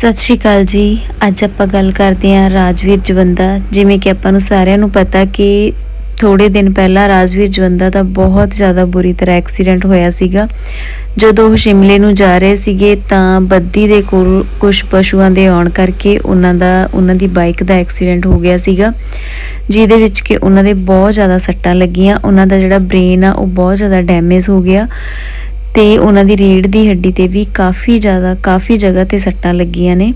ਸਤਿ ਸ਼੍ਰੀ ਅਕਾਲ ਜੀ। ਅੱਜ ਆਪਾਂ ਗੱਲ ਕਰਦੇ ਹਾਂ ਰਾਜਵੀਰ ਜਵੰਦਾ। ਜਿਵੇਂ ਕਿ ਆਪਾਂ ਨੂੰ ਸਾਰਿਆਂ ਨੂੰ ਪਤਾ ਕਿ ਥੋੜੇ ਦਿਨ ਪਹਿਲਾਂ ਰਾਜਵੀਰ ਜਵੰਦਾ ਦਾ ਬਹੁਤ ਜ਼ਿਆਦਾ ਬੁਰੀ ਤਰ੍ਹਾਂ ਐਕਸੀਡੈਂਟ ਹੋਇਆ ਸੀਗਾ। ਜਦੋਂ ਉਹ ਸ਼ਿਮਲੇ ਨੂੰ ਜਾ ਰਹੇ ਸੀਗੇ ਤਾਂ ਬੱਦੀ ਦੇ ਕੋਲ ਕੁਝ ਪਸ਼ੂਆਂ ਦੇ ਆਉਣ ਕਰਕੇ ਉਹਨਾਂ ਦਾ, ਉਹਨਾਂ ਦੀ ਬਾਈਕ ਦਾ ਐਕਸੀਡੈਂਟ ਹੋ ਗਿਆ ਸੀਗਾ। ਜਿਹਦੇ ਵਿੱਚ ਕਿ ਉਹਨਾਂ ਦੇ ਬਹੁਤ ਜ਼ਿਆਦਾ ਸੱਟਾਂ ਲੱਗੀਆਂ। ਉਹਨਾਂ ਦਾ ਜਿਹੜਾ ਬ੍ਰੇਨ ਆ, ਉਹ ਬਹੁਤ ਜ਼ਿਆਦਾ ਡੈਮੇਜ ਹੋ ਗਿਆ। ਤੇ ਉਹਨਾਂ ਦੀ ਰੀੜ ਦੀ ਹੱਡੀ ਤੇ ਵੀ ਕਾਫੀ ਜ਼ਿਆਦਾ, ਕਾਫੀ ਜਗ੍ਹਾ ਤੇ ਸੱਟਾਂ ਲੱਗੀਆਂ ਨੇ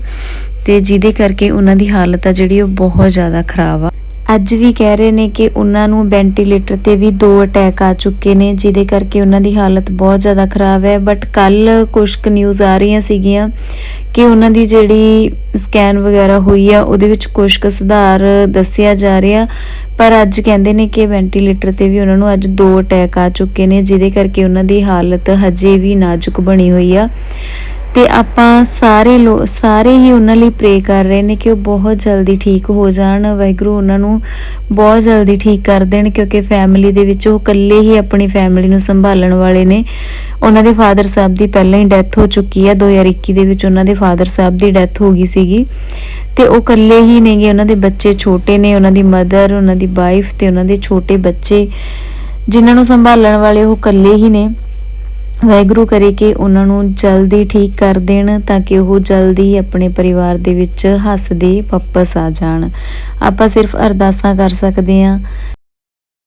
ਤੇ ਜਿਹਦੇ ਕਰਕੇ ਉਹਨਾਂ ਦੀ ਹਾਲਤ ਆ ਜਿਹੜੀ ਉਹ ਬਹੁਤ ਜ਼ਿਆਦਾ ਖਰਾਬ ਆ। ਅੱਜ ਵੀ ਕਹਿ ਰਹੇ ਨੇ ਕਿ ਉਹਨਾਂ ਨੂੰ ਵੈਂਟੀਲੇਟਰ ਤੇ ਵੀ ਦੋ ਅਟੈਕ ਆ ਚੁੱਕੇ ਨੇ, ਜਿਹਦੇ ਕਰਕੇ ਉਹਨਾਂ ਦੀ ਹਾਲਤ ਬਹੁਤ ਜ਼ਿਆਦਾ ਖਰਾਬ ਹੈ। ਬਟ ਕੱਲ ਕੁਝ ਕੁ ਨਿਊਜ਼ ਆ ਰਹੀਆਂ ਸੀਗੀਆਂ ਕਿ ਉਹਨਾਂ ਦੀ ਜਿਹੜੀ ਸਕੈਨ ਵਗੈਰਾ ਹੋਈ ਆ, ਉਹਦੇ ਵਿੱਚ ਕੁਝ ਕੁ ਸੁਧਾਰ ਦੱਸਿਆ ਜਾ ਰਿਹਾ। ਪਰ ਅੱਜ ਕਹਿੰਦੇ ਨੇ ਕਿ ਵੈਂਟੀਲੇਟਰ ਤੇ ਵੀ ਉਹਨਾਂ ਨੂੰ ਅੱਜ ਦੋ ਅਟੈਕ ਆ ਚੁੱਕੇ ਨੇ, ਜਿਹਦੇ ਕਰਕੇ ਉਹਨਾਂ ਦੀ ਹਾਲਤ ਹਜੇ ਵੀ ਨਾਜ਼ੁਕ ਬਣੀ ਹੋਈ ਆ। ਤੇ ਆਪਾਂ ਸਾਰੇ ਲੋ, ਸਾਰੇ ਹੀ ਉਹਨਾਂ ਲਈ ਪ੍ਰੇ ਕਰ ਰਹੇ ਨੇ ਕਿ ਉਹ ਬਹੁਤ ਜਲਦੀ ਠੀਕ ਹੋ ਜਾਣ। ਵਾਹਿਗੁਰੂ ਉਹਨਾਂ ਨੂੰ ਬਹੁਤ ਜਲਦੀ ਠੀਕ ਕਰ ਦੇਣ ਕਿਉਂਕਿ ਫੈਮਿਲੀ ਦੇ ਵਿੱਚ ਉਹ ਇਕੱਲੇ ਹੀ ਆਪਣੀ ਫੈਮਿਲੀ ਨੂੰ ਸੰਭਾਲਣ ਵਾਲੇ ਨੇ। ਉਹਨਾਂ ਦੇ ਫਾਦਰ ਸਾਹਿਬ ਦੀ ਪਹਿਲਾਂ ਹੀ ਡੈਥ ਹੋ ਚੁੱਕੀ ਹੈ 2021 ਦੇ ਵਿੱਚ ਉਹਨਾਂ ਦੇ ਫਾਦਰ ਸਾਹਿਬ ਦੀ ਡੈਥ ਹੋ ਗਈ ਸੀਗੀ। ਤੇ ਉਹ ਇਕੱਲੇ ਹੀ ਨੇਗੇ। ਉਹਨਾਂ ਦੇ ਬੱਚੇ ਛੋਟੇ ਨੇ, ਉਹਨਾਂ ਦੀ ਮਦਰ ਉਹਨਾਂ ਦੀ ਵਾਈਫ ਤੇ ਉਹਨਾਂ ਦੇ ਛੋਟੇ ਬੱਚੇ। ਜਿਨ੍ਹਾਂ ਨੂੰ ਸੰਭਾਲਣ ਵਾਲੇ ਉਹ ਇਕੱਲੇ ਹੀ ਨੇ। ਵਾਹਿਗੁਰੂ ਕਰੇ ਕਿ ਉਹਨਾਂ ਨੂੰ ਜਲਦੀ ਠੀਕ ਕਰ ਦੇਣ ਤਾਂ ਕਿ ਉਹ ਜਲਦੀ ਆਪਣੇ ਪਰਿਵਾਰ ਦੇ ਵਿੱਚ ਹੱਸਦੇ ਵਾਪਸ ਆ ਜਾਣ। ਆਪਾਂ ਸਿਰਫ ਅਰਦਾਸਾਂ ਕਰ ਸਕਦੇ ਹਾਂ।